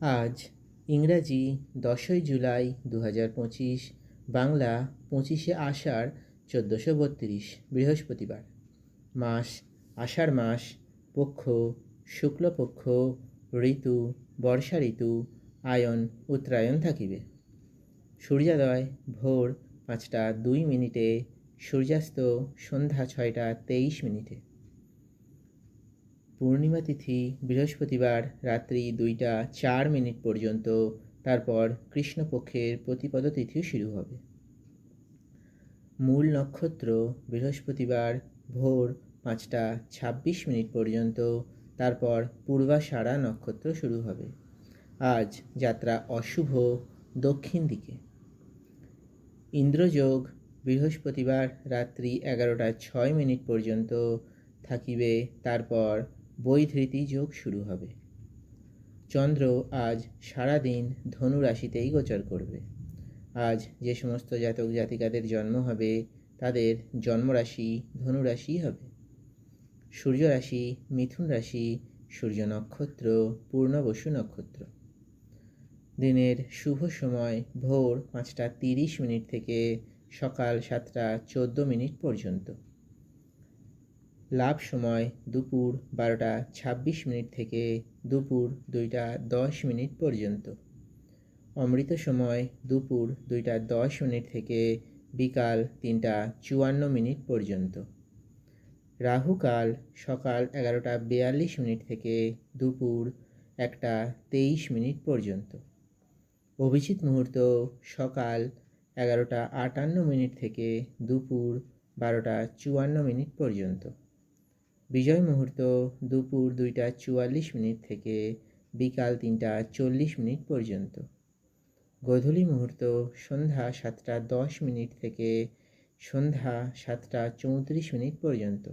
আজ ইংরাজি দশই জুলাই দু হাজার পঁচিশ, বাংলা পঁচিশে আষাঢ় চোদ্দোশো বত্রিশ, বৃহস্পতিবার। মাস আষাঢ় মাস, পক্ষ শুক্লপক্ষ, ঋতু বর্ষা ঋতু, আয়ন উত্তরায়ণ থাকিবে। সূর্যোদয় ভোর পাঁচটা দুই মিনিটে, সূর্যাস্ত সন্ধ্যা ছয়টা তেইশ মিনিটে। পূর্ণিমা তিথি বৃহস্পতিবার রাত্রি দুইটা চার মিনিট পর্যন্ত। তারপর কৃষ্ণপক্ষের প্রতিপদ তিথিও শুরু হবে। মূল নক্ষত্র বৃহস্পতিবার ভোর পাঁচটা ছাব্বিশ মিনিট পর্যন্ত। তারপর পূর্বাষাঢ়া নক্ষত্র শুরু হবে। আজ যাত্রা অশুভ দক্ষিণ দিকে। ইন্দ্রযোগ বৃহস্পতিবার রাত্রি এগারোটা ছয় মিনিট পর্যন্ত থাকিবে। তারপর বৈধৃতি যোগ শুরু হবে। চন্দ্র আজ সারাদিন ধনু রাশিতেই গোচর করবে। আজ যে সমস্ত জাতক জাতিকাদের জন্ম হবে, তাদের জন্মরাশি ধনুরাশি হবে। সূর্য রাশি মিথুন রাশি, সূর্য নক্ষত্র পূর্ণবসু নক্ষত্র। দিনের শুভ সময় ভোর পাঁচটা তিরিশ মিনিট থেকে সকাল সাতটা চোদ্দ মিনিট পর্যন্ত। লাভ সময় দুপুর বারোটা ছাব্বিশ মিনিট থেকে দুপুর দুইটা দশ মিনিট পর্যন্ত। অমৃত সময় দুপুর দুইটা দশ মিনিট থেকে বিকাল তিনটা চুয়ান্ন মিনিট পর্যন্ত। রাহুকাল সকাল এগারোটা বিয়াল্লিশ মিনিট থেকে দুপুর একটা তেইশ মিনিট পর্যন্ত। অভিজিৎ মুহূর্ত সকাল এগারোটা আটান্ন মিনিট থেকে দুপুর বারোটা চুয়ান্ন মিনিট পর্যন্ত। বিজয় মুহূর্ত দুপুর দুইটা চুয়াল্লিশ মিনিট থেকে বিকাল তিনটা চল্লিশ মিনিট পর্যন্ত। গোধূলি মুহূর্ত সন্ধ্যা সাতটা দশ মিনিট থেকে সন্ধ্যা সাতটা চৌত্রিশ মিনিট পর্যন্ত।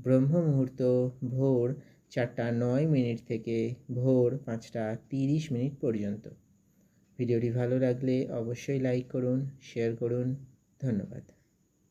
ব্রহ্ম মুহূর্ত ভোর চারটা নয় মিনিট থেকে ভোর পাঁচটা তিরিশ মিনিট পর্যন্ত। ভিডিওটি ভালো লাগলে অবশ্যই লাইক করুন, শেয়ার করুন। ধন্যবাদ।